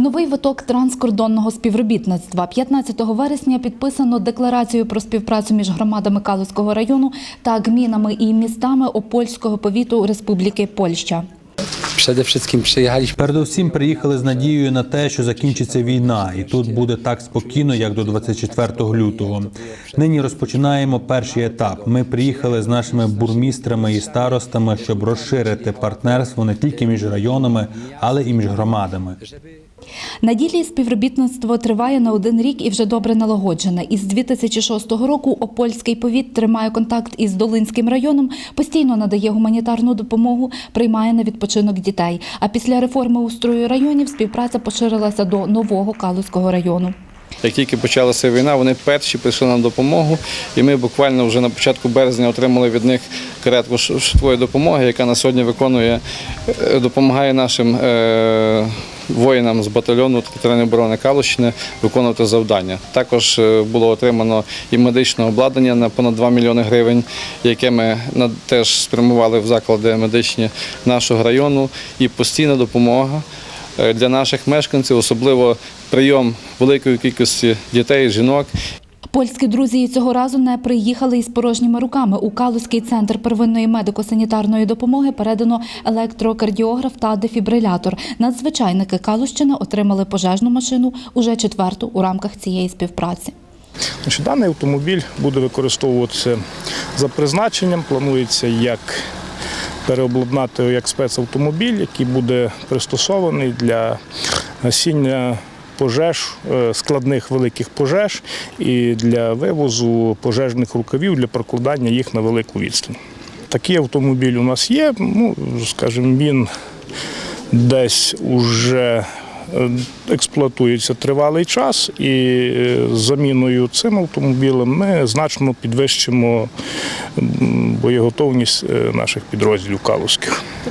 Новий виток транскордонного співробітництва 15 вересня підписано декларацію про співпрацю між громадами Калузького району та гмінами і містами Опольського повіту Республіки Польща. Wszystkim Передусім приїхали з надією на те, що закінчиться війна, і тут буде так спокійно, як до 24 лютого. Нині розпочинаємо перший етап. Ми приїхали з нашими бурмістрами і старостами, щоб розширити партнерство не тільки між районами, але і між громадами. На ділі співробітництво триває на один рік і вже добре налагоджене. Із 2006 року Опольський повіт тримає контакт із Долинським районом, постійно надає гуманітарну допомогу, приймає на відпочинок дітей. А після реформи устрою районів співпраця поширилася до нового Калузького району. Як тільки почалася війна, вони перші прийшли на допомогу, і ми буквально вже на початку березня отримали від них каретку швидкої допомоги, яка на сьогодні виконує, е, допомагає нашим е, воїнам з батальйону територіальної оборони Калущини виконувати завдання. Також е, було отримано і медичне обладнання на понад 2 мільйони гривень, яке ми теж спрямували в заклади медичні нашого району, і постійна допомога е, для наших мешканців, особливо прийом великої кількості дітей, жінок. Польські друзі і цього разу не приїхали із порожніми руками. У Калузький центр первинної медико-санітарної допомоги передано електрокардіограф та дефібрилятор. Надзвичайники Калущини отримали пожежну машину уже четверту у рамках цієї співпраці. Даний автомобіль буде використовуватися за призначенням. Планується як переобладнати як спецавтомобіль, який буде пристосований для гасіння пожеж, е, складних великих пожеж і для вивозу пожежних рукавів для прокладання їх на велику відстань. Такий автомобіль у нас є. Ну, скажімо, він десь уже е, експлуатується тривалий час, і е, заміною цим автомобілем ми значно підвищимо боєготовність наших підрозділів калузьких.